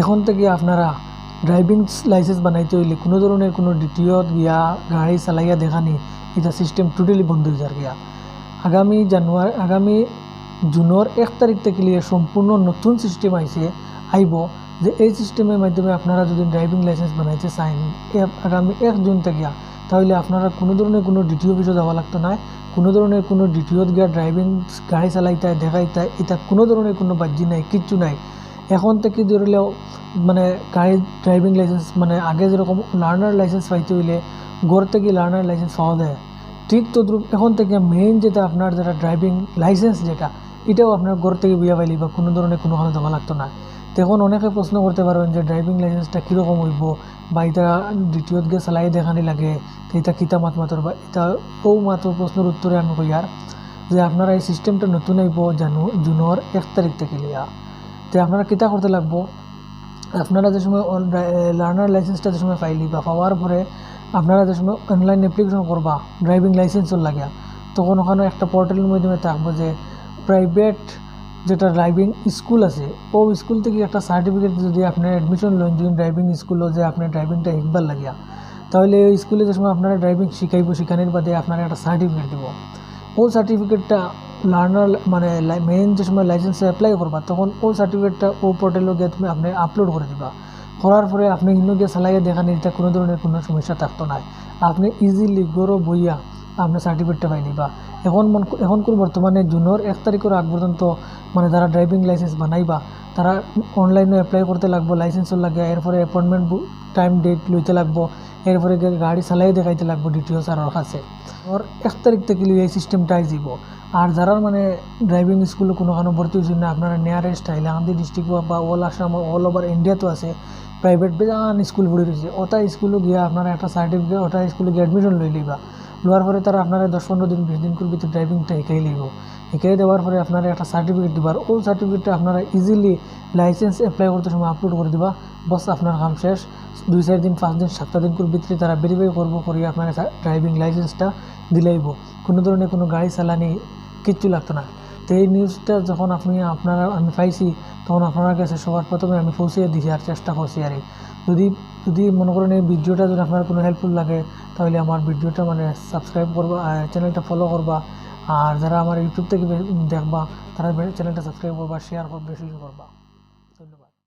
এখন থেকে আপনারা ড্রাইভিং লাইসেন্স বানাইতে হইলে কোনো ধরনের কোনো ডিটিওত গিয়া গাড়ি চালাইয়া দেখানি এটা সিস্টেম টোটালি বন্ধ হয়ে যার গিয়া। আগামী জানুয়ারি, আগামী জুনের এক তারিখ থেকে সম্পূর্ণ নতুন সিস্টেম আইছে আইব যে এই সিস্টেমের মাধ্যমে আপনারা যদি ড্রাইভিং লাইসেন্স বানাইতে চান আগামী এক জুন থেকে তাহলে আপনারা কোনো ধরনের কোনো ডিটিও অফিসে যাওয়া লাগতো না কোনো ধরনের কোনো ডিটিওত গিয়া ড্রাইভিং গাড়ি চালাইতায় দেখাইতায় এটা কোনো ধরনের কোনো বাহ্যি নাই, কিচ্ছু নাই। এখন থেকে ধরলেও মানে গাড়ি ড্রাইভিং লাইসেন্স মানে আগে যেরকম লার্নার লাইসেন্স পাইতে হইলে ঘর থেকে লার্নার লাইসেন্স পাওয়া যায়। ঠিক তদ্রুপ এখন থেকে মেইন যেটা আপনার যেটা ড্রাইভিং লাইসেন্স যেটা, এটাও আপনার ঘর থেকে বিয়া পাইলি বা কোনো ধরনের কোনো কোনো দেওয়া লাগতো না। তখন অনেকে প্রশ্ন করতে পারবেন যে ড্রাইভিং লাইসেন্সটা কীরকম হইব, বা এটা দ্বিতীয়ত গিয়ে চালাই দেখানি লাগে, তো এটা কিতা মাত মাতর বা এটা ও মাত্র প্রশ্নের উত্তরে আমি কই আর, যে আপনারা এই সিস্টেমটা নতুন আইব জানু, জুনের এক তারিখ থেকে লিয়া। তো আপনারা কিতা করতে লাগবো? আপনারা যে সময় লার্নার লাইসেন্সটা যে সময় পাইলি বা পাওয়ার পরে আপনারা যে সময় অনলাইন অ্যাপ্লিকেশন করবা ড্রাইভিং লাইসেন্সের লাগে তখন ওখানে একটা পোর্টালের মাধ্যমে থাকব যে প্রাইভেট যেটা ড্রাইভিং স্কুল আছে ও স্কুল থেকে একটা সার্টিফিকেট যদি আপনি অ্যাডমিশন লোন, যদি ড্রাইভিং স্কুলও যে আপনি ড্রাইভিংটা শিখবার লাগিয়া, তাহলে ওই স্কুলে যে সময় আপনারা ড্রাইভিং শিখাইব, শিখানোর বাদে আপনারা একটা সার্টিফিকেট দিব। ও সার্টিফিকেটটা লার্নার মানে মেইন যে সময় লাইসেন্সে অ্যাপ্লাই করবা, তখন ও সার্টিফিকেটটা ও পোর্টালে গিয়ে তুমি আপনি আপলোড করে দিবা। করার পরে আপনি ইনো গিয়ে চালাইয়ে দেখা নিতে কোনো ধরনের কোনো সমস্যা থাকতো না। আপনি ইজিলি গরো বইয়া আপনি সার্টিফিকেটটা পাই নিবা। এখন মন এখনকার বর্তমানে জুনের এক তারিখের আগ পর্যন্ত মানে যারা ড্রাইভিং লাইসেন্স বানাইবা, তারা অনলাইনে অ্যাপ্লাই করতে লাগবো লাইসেন্সও লাগে, এরপরে অ্যাপয়েন্টমেন্ট টাইম ডেট লইতে লাগবো। এরপরে গাড়ি চালাই দেখাইতে লাগবো ডিটিও স্যারের কাছে। ওর এক তারিখ থেকে এই সিস্টেমটা যাব আর যারা মানে ড্রাইভিং স্কুলে কোনো কোনো ভর্তি হয়েছে না, আপনারা নিয়ারেস্ট হাইলাকান্দি ডিস্ট্রিক্ট বা অল আসাম অল ওভার ইন্ডিয়াতেও আছে। প্রাইভেট বেজান স্কুল ভরে রয়েছে। ওটা স্কুলে গিয়ে আপনারা একটা সার্টিফিকেট ওটা স্কুলে গিয়ে অ্যাডমিশন লই লিবা লোয়ার পরে তারা আপনারা দশ পনেরো দিন, বিশ দিন করবে ড্রাইভিংটা এঁকেই লিব। এঁকেই দেওয়ার পরে আপনারা একটা সার্টিফিকেট দিবার। ও সার্টিফিকেটটা আপনারা ইজিলি লাইসেন্স অ্যাপ্লাই করতে সময় আপলোড করে দিবা। বস, আপনার কাম শেষ। দুই, চার দিন, পাঁচ দিন, সাতটা দিন ভিতরে তারা ভেরিফাই করব করে আপনার ড্রাইভিং লাইসেন্সটা দিলাইব। কোনো ধরনের কোনো গাড়ি চালানি কিচ্ছু লাগতো না। তো এই নিউজটা যখন আপনি আপনারা, আমি পাইছি, তখন আপনার কাছে সবার প্রথমে আমি পৌঁছিয়ে আর চেষ্টা করছি আর। যদি যদি মনে করেন এই ভিডিওটা যদি আপনার কোনো হেল্পফুল লাগে, তাহলে আমার ভিডিওটা মানে সাবস্ক্রাইব করবা চ্যানেলটা ফলো করবা, আর যারা আমার ইউটিউব থেকে দেখবা, তারা চ্যানেলটা সাবস্ক্রাইব করবা শেয়ার করবা বেশি করবা